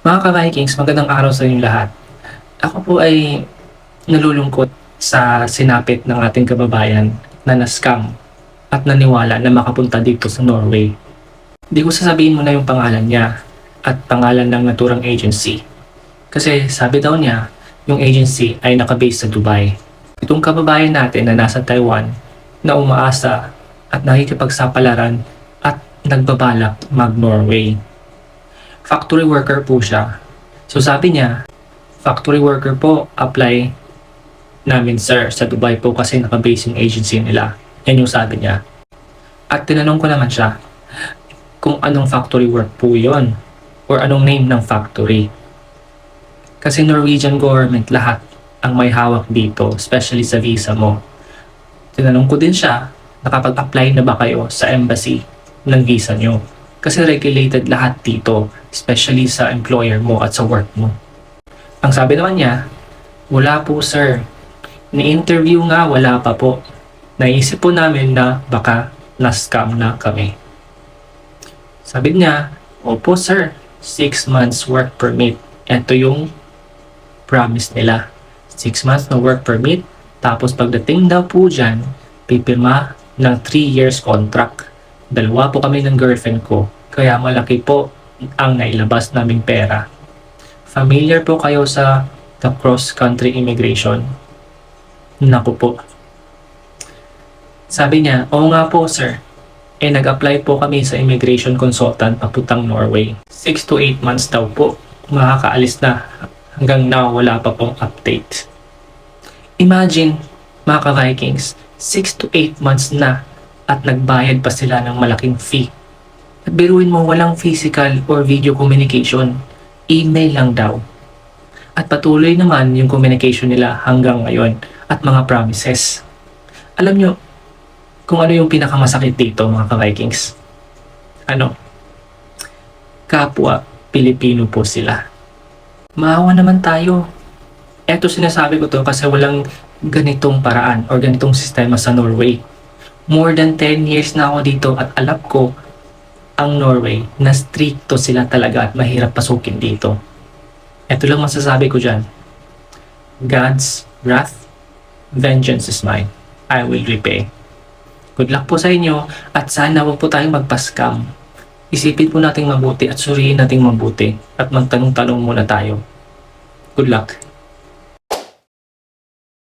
Mga ka-Vikings, magandang araw sa inyong lahat. Ako po ay nalulungkot sa sinapit ng ating kababayan na na-scam at naniwala na makapunta dito sa Norway. Di ko sasabihin mo na yung pangalan niya at pangalan ng naturang agency. Kasi sabi daw niya, yung agency ay nakabase sa Dubai. Itong kababayan natin na nasa Taiwan na umaasa at nakikipagsapalaran at nagbabalak mag-Norway. Factory worker po siya. So sabi niya, factory worker po, apply namin sir sa Dubai po kasi nakabase yung agency nila. Yan yung sabi niya. At tinanong ko naman siya kung anong factory work po yon or anong name ng factory. Kasi Norwegian government lahat ang may hawak dito, especially sa visa mo. Tinanong ko din siya, nakapag-apply na ba kayo sa embassy ng visa nyo? Kasi regulated lahat dito, especially sa employer mo at sa work mo. Ang sabi naman niya, wala po sir. Ni-interview nga, wala pa po. Naisip po namin na baka na-scam na kami. Sabi niya, opo sir, 6 months work permit. Ito yung promise nila. 6 months na work permit. Tapos pagdating daw po dyan, pipirma ng 3 years contract. Dalawa po kami ng girlfriend ko. Kaya malaki po ang nailabas naming pera. Familiar po kayo sa the cross-country immigration? Naku po. Sabi niya, oo nga po sir. Eh nag-apply po kami sa immigration consultant papuntang Norway. 6 to 8 months daw po. Makakaalis na. Hanggang now wala pa pong update. Imagine, mga ka-Vikings, 6 to 8 months na at nagbayad pa sila ng malaking fee. Biruin mo walang physical or video communication. Email lang daw. At patuloy naman yung communication nila hanggang ngayon at mga promises. Alam nyo, kung ano yung pinakamasakit dito mga ka-Vikings? Ano? Kapwa Pilipino po sila. Maawa naman tayo. Eto sinasabi ko to kasi walang ganitong paraan or ganitong sistema sa Norway. More than 10 years na ako dito at alam ko ang Norway na stricto sila talaga at mahirap pasukin dito. Ito lang masasabi ko dyan. God's wrath, vengeance is mine. I will repay. Good luck po sa inyo at sana wag po tayong magpaskam. Isipin po nating mabuti at suriin nating mabuti at magtanong-tanong muna tayo. Good luck.